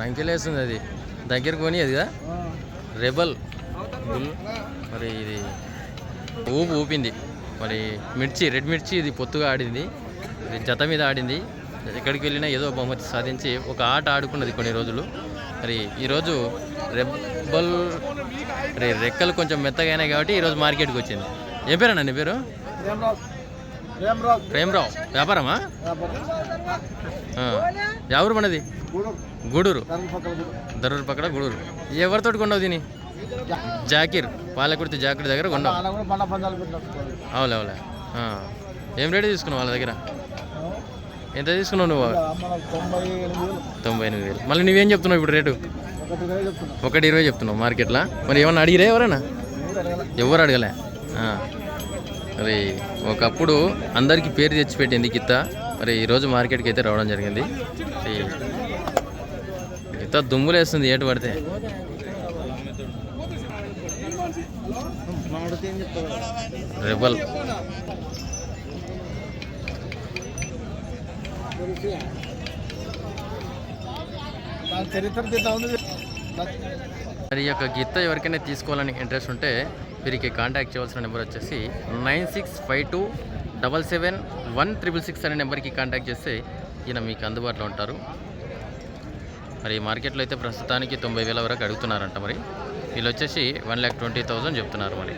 రంకెలేస్తుంది అది. దగ్గర కొని అది కదా. రెబల్. బుల్ మరి ఇది ఊపు ఊపింది. మరి మిర్చి రెడ్ మిర్చి ఇది పొత్తుగా ఆడింది. ఇది జత మీద ఆడింది. ఎక్కడికి వెళ్ళినా ఏదో బహుమతి సాధించి ఒక ఆట ఆడుకున్నది కొన్ని రోజులు. మరి ఈరోజు రెబ్బల్ మరి రెక్కలు కొంచెం మెత్తగా అయినాయి కాబట్టి ఈరోజు మార్కెట్కి వచ్చింది. ఏం పేరన్నా నీ పేరు? ప్రేమరావు. వ్యాపారమా. ఎవరు మనది? గూడూరు. దరూరు పక్కన గూడూరు. ఎవరితోటి కొండవు దీని జాకీర్. పాలకుర్తి జాకీర్ దగ్గర కొండవు అవులే అవులే. ఏం రేటు తీసుకున్నావు వాళ్ళ దగ్గర? ఎంత తీసుకున్నావు నువ్వు? తొంభై ఎనిమిది వేలు. మళ్ళీ నువ్వేం చెప్తున్నావు ఇప్పుడు రేటు? ఒకటి ఇరవై చెప్తున్నావు మార్కెట్లో. మరి ఏమన్నా అడిగిరే ఎవరైనా? ఎవరు అడగలే. మరి ఒకప్పుడు అందరికీ పేరు తెచ్చిపెట్టింది గిత్త మరి ఈరోజు మార్కెట్కి అయితే రావడం జరిగింది. ఈ గిత్త దుమ్ములేస్తుంది ఏటు పడితే. రెబల్. చరిత్ర మరి ఈ యొక్క గిత్త ఎవరికైనా తీసుకోవాలని ఇంట్రెస్ట్ ఉంటే వీరికి కాంటాక్ట్ చేయవలసిన నెంబర్ వచ్చేసి nine six five two double seven one triple six అనే నెంబర్కి కాంటాక్ట్ చేస్తే ఈయన మీకు అందుబాటులో ఉంటారు. మరి ఈ మార్కెట్లో అయితే ప్రస్తుతానికి తొంభై వేల వరకు అడుగుతున్నారంట మరి. వీళ్ళు వచ్చేసి వన్ ల్యాక్ ట్వంటీ థౌజండ్ చెప్తున్నారు మరి.